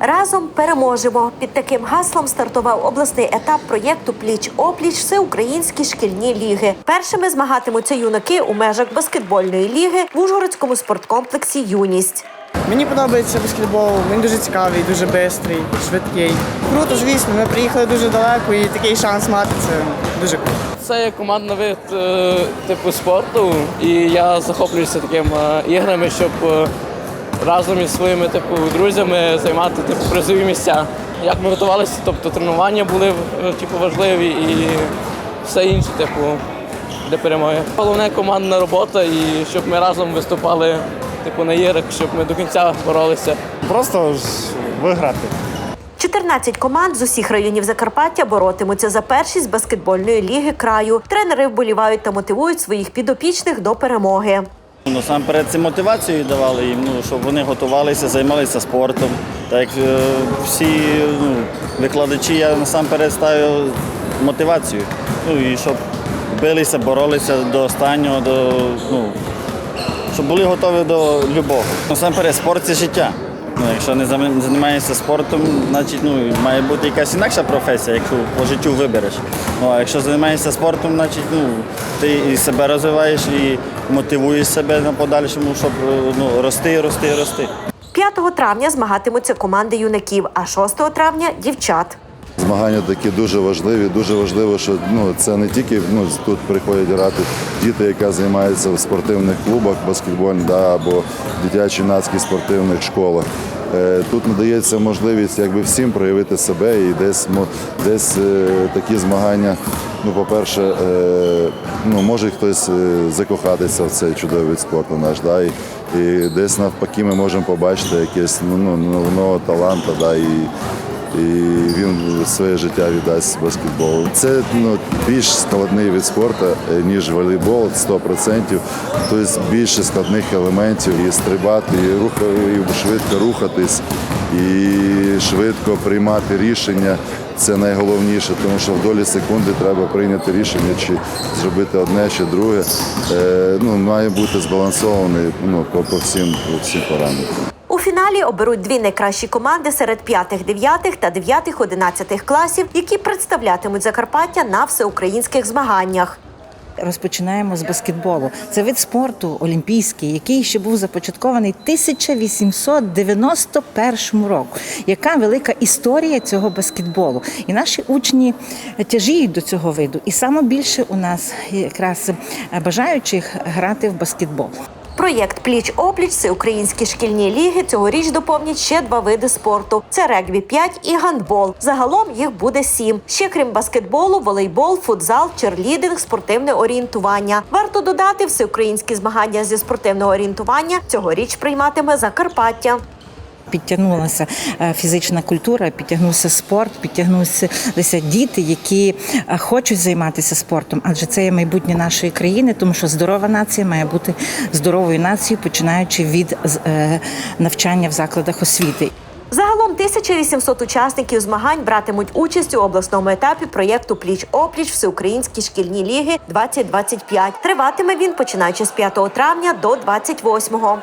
Разом переможемо. Під таким гаслом стартував обласний етап проєкту Пліч опліч всеукраїнські шкільні ліги. Першими змагатимуться юнаки у межах баскетбольної ліги в Ужгородському спорткомплексі Юність. Мені подобається баскетбол, він дуже цікавий, дуже швидкий, швидкий. Круто, звісно, ми приїхали дуже далеко і такий шанс мати це дуже круто. Це є командний вид е, типу спорту, і я захоплююся такими іграми, щоб е, разом із своїми типу друзями займати типу призові місця. Як ми готувалися, тобто тренування були е, типу важливі і все інше, типу, для перемоги. Головне командна робота і щоб ми разом виступали типу на іграх, щоб ми до кінця боролися. Просто виграти. 14 команд з усіх районів Закарпаття боротимуться за першість баскетбольної ліги краю. Тренери вболівають та мотивують своїх підопічних до перемоги. Насамперед це мотивацію давали їм, ну, щоб вони готувалися, займалися спортом. Так е, всі ну, викладачі, я насамперед ставлю мотивацію. Ну і щоб билися, боролися до останнього, до, ну, щоб були готові до любого. Насамперед, спорт це життя. Ну, якщо не займаєшся спортом, значить ну, має бути якась інакша професія, якщо по життю вибереш. Ну, а якщо займаєшся спортом, значить ну, ти і себе розвиваєш, і мотивуєш себе на подальшому, щоб е, ну, рости, рости, рости. 5 травня змагатимуться команди юнаків, а 6 травня дівчат. Змагання такі дуже важливі. Дуже важливо, що ну це не тільки ну тут приходять грати діти, які займаються в спортивних клубах, баскетбольних да, або дитячо-юнацьких спортивних школах. Е, Тут надається можливість якби всім проявити себе і десь десь е, такі змагання. Ну, по-перше, е, ну може хтось закохатися в цей чудовий вид спорту наш, да, і, і десь навпаки ми можемо побачити якесь ну, ну, нового таланта, да, і, і він своє життя віддасть баскетболу. Це ну, більш складний від спорту, е, ніж волейбол, 100%. Тобто більше складних елементів і стрибати, і, рух, і швидко рухатись, і швидко приймати рішення. Це найголовніше, тому що в долі секунди треба прийняти рішення, чи зробити одне, чи друге. Е, ну, має бути збалансований ну, по, по всім, по всім параметрам. Фіналі оберуть дві найкращі команди серед 5-9 та 9-11 класів, які представлятимуть Закарпаття на всеукраїнських змаганнях. Розпочинаємо з баскетболу. Це вид спорту олімпійський, який ще був започаткований 1891 року. Яка велика історія цього баскетболу? І наші учні тяжіють до цього виду. І саме більше у нас якраз бажаючих грати в баскетбол. Проєкт Пліч опліч всеукраїнські шкільні ліги цьогоріч доповнять ще два види спорту: це регбі 5 і гандбол. Загалом їх буде сім. Ще крім баскетболу, волейбол, футзал, черлідинг, спортивне орієнтування. Варто додати, всеукраїнські змагання зі спортивного орієнтування цьогоріч прийматиме Закарпаття. Підтягнулася е, фізична культура, підтягнувся спорт, підтягнулися діти, які е, хочуть займатися спортом, адже це є майбутнє нашої країни, тому що здорова нація має бути здоровою нацією, починаючи від е, навчання в закладах освіти. Загалом 1800 учасників змагань братимуть участь у обласному етапі проєкту Пліч опліч всеукраїнські шкільні ліги 2025. Триватиме він починаючи з 5 травня до 28-го.